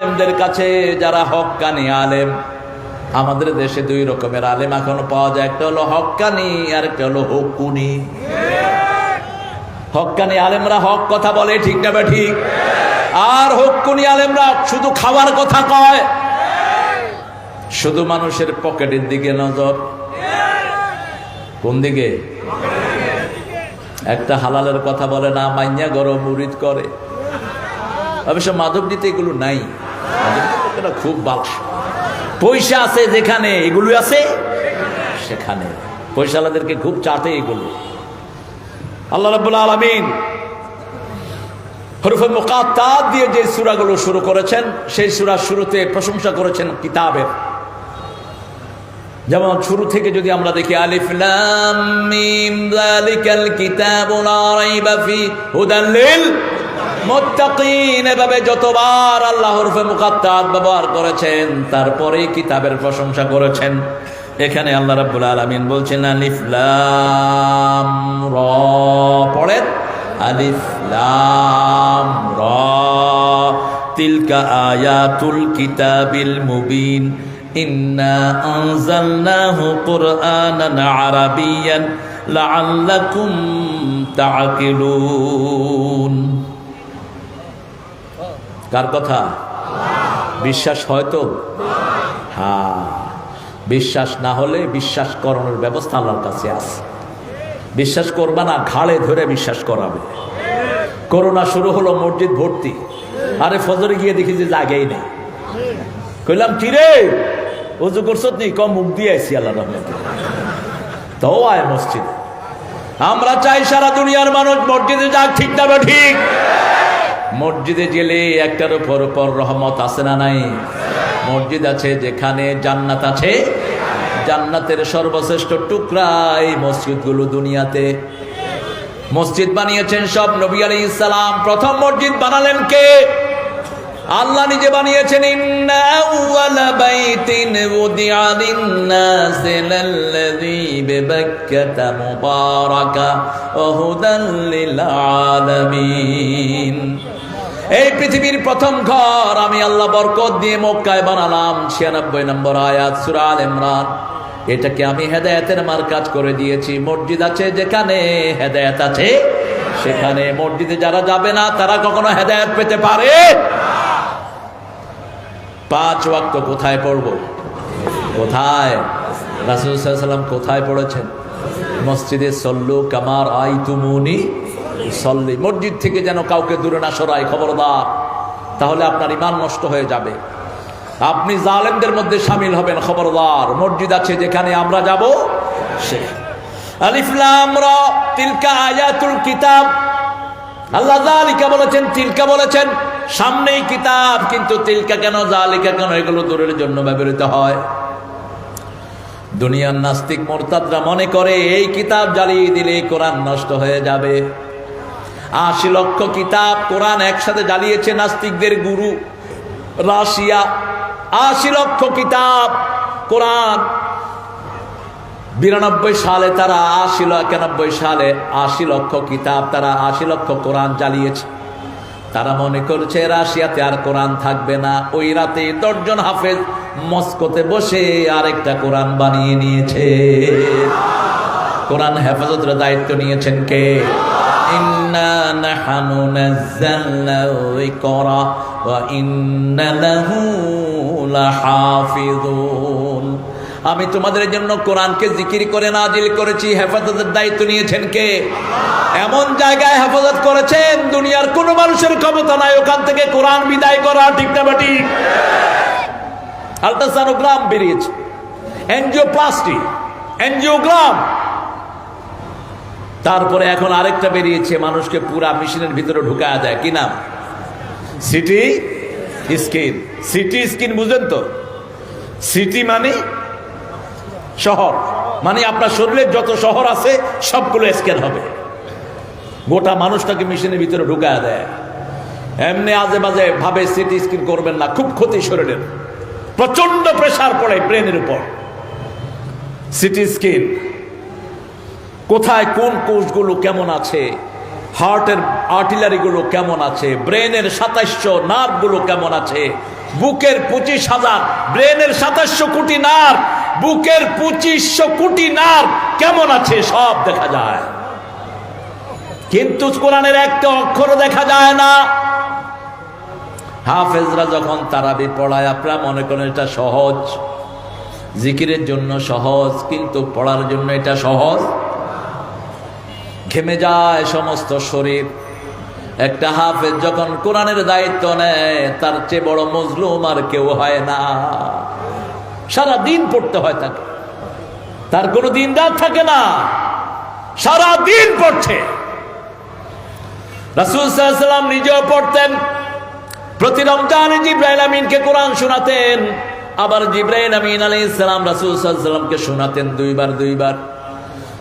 আলেমদের কাছে যারা হক্কানি আলেম, আমাদের দেশে দুই রকমের আলেম এখনও পাওয়া যায়। একটা হলো হক্কানি আর একটা হলো হকুনি। হক্কানি আলেমরা হক কথা বলে, ঠিক না ঠিক আর হকুনি আলেমরা শুধু খাওয়ার কথা কয়। শুধু মানুষের পকেটের দিকে নজর। কোন দিকে? একটা হালালের কথা বলে না, মাইয়া গরম মুরিদ করে। অবশ্য মাধব দিতে এগুলো নাই। খুব বাক্স। পয়সা আছে যেখানে এগুলো আছে সেখানে। পয়সালাদেরকে খুব চাটে এগুলো। আল্লাহ রাব্বুল আলামিন দিয়ে যে সূরাগুলো শুরু করেছেন, সেই সূরার শুরুতে প্রশংসা করেছেন কিতাবের। যেমন শুরু থেকে যদি আমরা দেখি, আলিফ মোত্তাকিন, এভাবে যতবার আল্লাহর মুকাত্তাত ব্যবহার করেছেন তারপরে কিতাবের প্রশংসা করেছেন। এখানে আল্লাহ রাব্বুল আলামিন বলছেন, আলিফ লাম র, পড়েন? আলিফ লাম র, তিলকা আয়াতুল কিতাবিল মুবিন, ইন্না আনজালনাহু কুরআনান আরাবিয়ান লাআল্লাকুম তাআকিলুন। কার কথা? বিশ্বাস হয়তো হ্যাঁ। বিশ্বাস না হলে বিশ্বাস করানোর ব্যবস্থা আল্লাহর কাছে আছে। বিশ্বাস করবা না, ঘাড়ে ধরে বিশ্বাস করাবে। করোনা শুরু হলো, মসজিদ ভর্তি। আরে ফজরে গিয়ে দেখি যে জাগেই নেই কইলাম কি রে উজু করছত নি? কম মুখ দিয়ে আইসি আল্লাহ রহমতে। তো আয় মসজিদ। আমরা চাই সারা দুনিয়ার মানুষ মসজিদে যাক, ঠিক না ঠিক? মসজিদে গেলে একটার উপর উপর রহমত আছে না নাই? মসজিদ আছে যেখানে জান্নাত আছে। জান্নাতের সর্বশ্রেষ্ঠ টুকরা এই মসজিদগুলো দুনিয়াতে। মসজিদ বানিয়েছেন সব নবী আলী ইসলাম প্রথম মসজিদ বানালেন কে? আল্লাহ নিজে বানিয়েছেন এই পৃথিবীর প্রথম ঘর আমি আল্লাহ বরকত দিয়ে মক্কায় বানালাম। ছিয়ানব্বই নম্বর আয়াত সুরাল ইমরান। এটাকে আমি হেদায়েতের মার্কাজ করে দিয়েছি। মসজিদ আছে যেখানে হেদায়েত আছে, সেখানে মসজিদে যারা যাবে না, তারা কখনো হেদায়েত পেতে পারে পাঁচ ওয়াক্ত কোথায় পড়ব? কোথায়? রাসুসাল্লাম কোথায় পড়েছেন? মসজিদে সল্লু কামার আই তুমুনি সল্লি মসজিদ থেকে যেন কাউকে দূরে না সরাই খবরদার। তাহলে আপনার ইমান নষ্ট হয়ে যাবে। আপনি জালেমদের মধ্যে সামিল হবেন, খবরদার। মসজিদ আছে যেখানে আমরা যাব, সে। আলিফলাম কিতাব। আল্লাহ বলেছেন বলেছেন, সামনেই কিতাব, কিন্তু কেন কেন দূরের জন্য ব্যবহৃত হয়। দুনিয়ার নাস্তিক মোরতাদরা মনে করে, এই কিতাব জ্বালিয়ে দিলে কোরআন নষ্ট হয়ে যাবে। আশি লক্ষ কিতাব কোরআন একসাথে জ্বালিয়েছে নাস্তিকদের গুরু রাশিয়া। আশি লক্ষ কিতাব কোরআন। বিরানব্বই সালে তারা আশি একানব্বই সালে আশি লক্ষ কিতাব, তারা আশি লক্ষ কোরআন জ্বালিয়েছে। তারা মনে করছে রাশিয়াতে আর কোরআন থাকবে না। ওই রাতে দশজন হাফেজ মস্কোতে বসে আরেকটা কোরআন বানিয়ে নিয়েছে। কোরআন হেফাজতের দায়িত্ব নিয়েছেন কে? ইন্না নাহানু নাযালনা যিকরা ওয়া ইন্না লাহু আমি তোমাদের জন্য কোরআনকে জিকির করে নাজিল করেছি, হেফাজতের দায়িত্ব নিয়েছেন কে? এমন জায়গায় হেফাজত করেছেন, দুনিয়ার কোনো মানুষের ক্ষমতা নাই, ওখান থেকে কোরআন বিদায় করা ঠিক না বাটি আলট্রাসানোগ্রাম বেরিয়েছে এনজিও এনজিওপ্লাস্টি, এনজিওগ্রাম তারপরে এখন আরেকটা বেরিয়েছে, মানুষকে পুরা মেশিনের ভিতরে ঢুকায়া দেয়। কি নাম? City skin. সিটি স্কিন বুঝেন তো? সিটি মানে শহর। মানে আপনার শরীরের যত শহর আছে, সবগুলো স্ক্যান হবে। গোটা মানুষটাকে মেশিনের ভিতরে ঢুকায় দেয়। এমনি আজে বাজে ভাবে সিটি স্ক্যান করবেন না, খুব ক্ষতি শরীরের। প্রচণ্ড প্রেশার পড়ে ব্রেনের উপর। সিটি স্ক্যান কোথায় কোন কোষগুলো কেমন আছে? হার্টের আর্টিলারিগুলো কেমন আছে? ব্রেনের সাতাইশশো নার্ভগুলো কেমন আছে? বুকের পঁচিশ হাজার। ব্রেনের সাতাশশো কোটি নার্ভ। বুকের পঁচিশশো কোটি নার্ভ কেমন আছে? সব দেখা যায়। কিন্তু কোরআনের একটা অক্ষর দেখা যায় না। হাফেজরা যখন তারাবি পড়ায়, আপনারা মনে করেন এটা সহজ। জিকিরের জন্য সহজ, কিন্তু পড়ার জন্য এটা সহজ। ঘেমে যায় সমস্ত শরীর। একটা হাফেজ যখন কোরআনের দায়িত্ব নেয়, তার চেয়ে বড় মজলুম আর কেউ হয় না। সারা দিন পড়তে হয় তাকে। তার কোনো দিন রাত থাকে না। সারা দিন পড়ছে। রাসুল সাল্লাম নিজেও পড়তেন। প্রতি রমজানে জিব্রাইল আমিনকে কোরআন শোনাতেন। আবার জিব্রাইল আমিন আলী ইসলাম রাসুল শোনাতেন দুইবার দুইবার।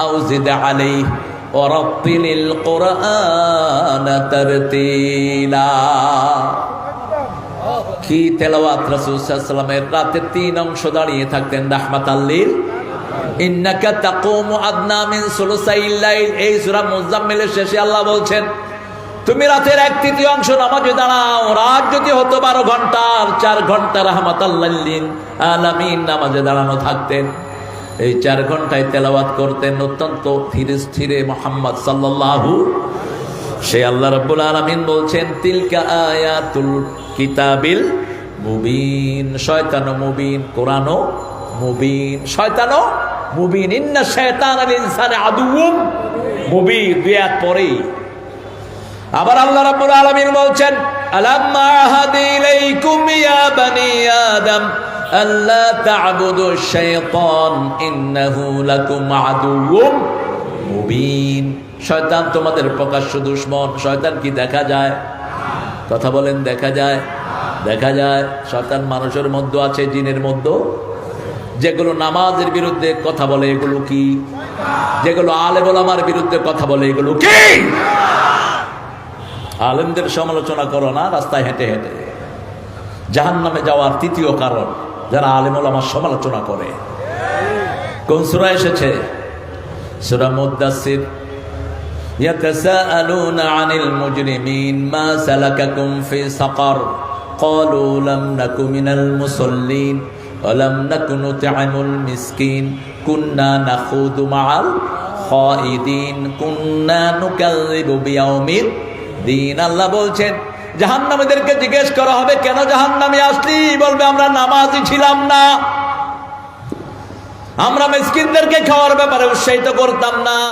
أو زد عليه ورتل القرآن ترتيلا কি তেলাওয়াত রাসূল সাল্লামের রাতে তিন অংশ দাঁড়িয়ে থাকতেন রাহমাত আল্লিল ইন্নাকা তাকুমু আদনা মিন সুলুসাইল লাইল এই সূরা মুজাম্মিলের শেষে আল্লাহ বলছেন তুমি রাতের এক তৃতীয় অংশ নামাজে দাঁড়াও রাত যদি হতো বারো ঘন্টার চার ঘন্টা রাহমাতাল্লাহিন আলামিন নামাজে দাঁড়ানো থাকতেন এই চার ঘন্টায় তেলাওয়াত করতেন অত্যন্ত ধীরে স্থিরে মোহাম্মদ সাল্লাল্লাহু সে আল্লাহ রাব্বুল আলামিন বলছেন, তিলকা আয়াতুল কিতাবিল মুবিন, শয়তান মুবিন কোরআনও মুবিন শয়তানও মুবিন, ইন্না শায়তান আল ইনসানে আদুউম মুবিন। দুই পরেই আবার আল্লাহ রাব্বুল আলামিন বলছেন, আলাম্মা আহাদি ইলাইকুম ইয়া বানি আদম। আল্লা তা'বুদু শাইতান, ইন্নাহু লাকুম আদুউম মুবিন। শয়তান তোমাদের প্রকাশ্য দুশ্মন। শয়তান কি দেখা যায়? কথা বলেন, দেখা যায়? দেখা যায়। শয়তান মানুষের মধ্যে আছে, জিনের মধ্যে। যেগুলো নামাজের বিরুদ্ধে কথা বলে, এগুলো কি? যেগুলো আলে আমার বিরুদ্ধে কথা বলে, এগুলো কি? আলেমদের সমালোচনা করো না, রাস্তায় হেঁটে হেঁটে। জাহান নামে যাওয়ার তৃতীয় কারণ। যারা আলেমুল আমার সমালোচনা করে কোন সুরা এসেছে সুরা মুদাসির يتساءلون عن المجرمين ما سلككم في سقر قالوا لم نك من المصلين ولم نك نطعم المسكين كنا نخوض مع الخائدين كنا نكذب بيوم الدين الله বলছেন জাহান্নামীদেরকে জিজ্ঞেস করা হবে, কেন জাহান্নামে আসলি? বলবে, আমরা নামাজি ছিলাম না। আমরা মিসকিনদেরকে খাওয়ার ব্যাপারে উৎসাহিত করতাম না।